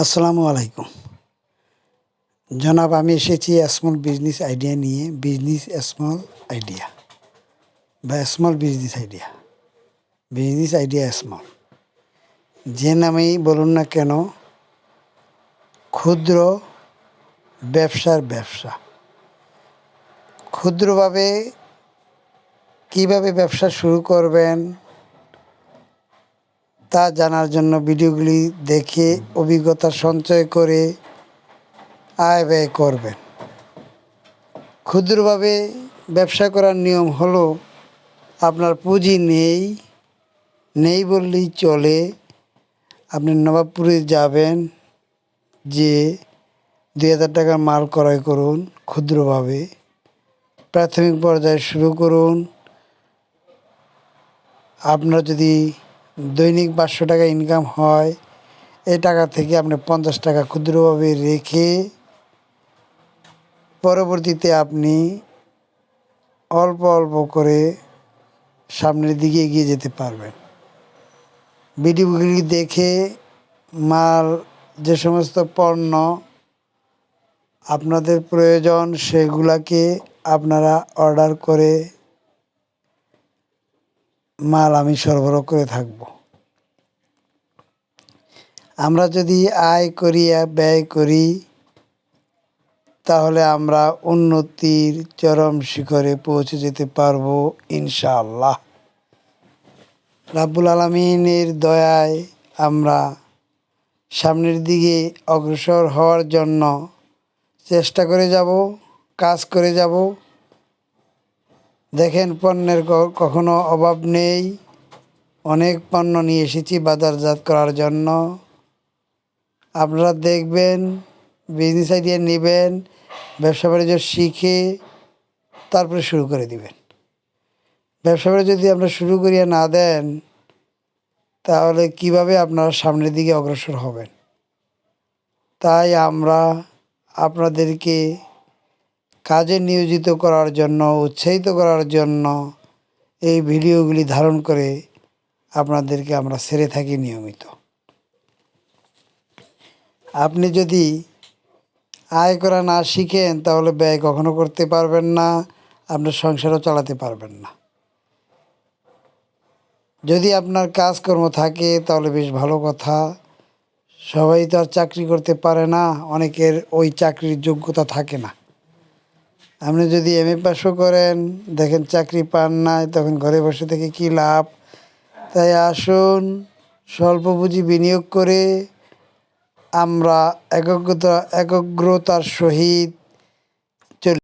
আসসালামু আলাইকুম। জনাব, আমি এসেছি স্মল বিজনেস আইডিয়া নিয়ে বিজনেস স্মল আইডিয়া বা small business idea business idea small যে নামেই বলুন না কেন, ক্ষুদ্র ব্যবসার ব্যবসা। ক্ষুদ্রভাবে কীভাবে ব্যবসা শুরু করবেন তা জানার জন্য ভিডিওগুলি দেখে অভিজ্ঞতা সঞ্চয় করে আয় ব্যয় করবেন। ক্ষুদ্রভাবে ব্যবসা করার নিয়ম হলো আপনার পুঁজি নেই নেই বললেই চলে। আপনি নবাবপুরে যাবেন, যে দুই হাজার টাকার মাল ক্রয় করুন ক্ষুদ্রভাবে। প্রাথমিক পর্যায়ে শুরু করুন। আপনার যদি দৈনিক পাঁচশো টাকা ইনকাম হয়। এই টাকা থেকে আপনি পঞ্চাশ টাকা ক্ষুদ্রভাবে রেখে পরবর্তীতে আপনি অল্প অল্প করে সামনের দিকে এগিয়ে যেতে পারবেন। ভিডিওগুলি দেখে মাল যে সমস্ত পণ্য আপনাদের প্রয়োজন সেগুলাকে আপনারা অর্ডার করে মাল আমি সরবরাহ করে থাকব। আমরা যদি আয় করি আর ব্যয় করি, তাহলে আমরা উন্নতির চরম শিখরে পৌঁছে যেতে পারব ইনশাআল্লাহ। রাব্বুল আলমিনের দয়ায় আমরা সামনের দিকে অগ্রসর হওয়ার জন্য চেষ্টা করে যাব, কাজ করে যাব। দেখেন, পণ্যের কখনো অভাব নেই। অনেক পণ্য নিয়ে এসেছি বাজারজাত করার জন্য। আপনারা দেখবেন বিজনেস আইডিয়া নেবেন, ব্যবসা বাণিজ্য শিখে তারপরে শুরু করে দিবেন। ব্যবসা বাণিজ্য যদি আপনারা শুরু করিয়া না দেন, তাহলে কীভাবে আপনারা সামনের দিকে অগ্রসর হবেন? তাই আমরা আপনাদেরকে কাজে নিয়োজিত করার জন্য, উৎসাহিত করার জন্য এই ভিডিওগুলি ধারণ করে আপনাদেরকে আমরা সেরে থাকি নিয়মিত। আপনি যদি আয় করা না শিখেন, তাহলে ব্যয় কখনো করতে পারবেন না, আপনার সংসারও চালাতে পারবেন না। যদি আপনার কাজকর্ম থাকে, তাহলে বেশ ভালো কথা। সবাই তো আর চাকরি করতে পারে না, অনেকের ওই চাকরির যোগ্যতা থাকে না। আপনি যদি এম এ পাসও করেন, দেখেন চাকরি পান নাই, তখন ঘরে বসে থেকে কি লাভ? তাই আসুন, স্বল্প পুঁজি বিনিয়োগ করে আমরা একগ্রতা একগ্রতার সহিত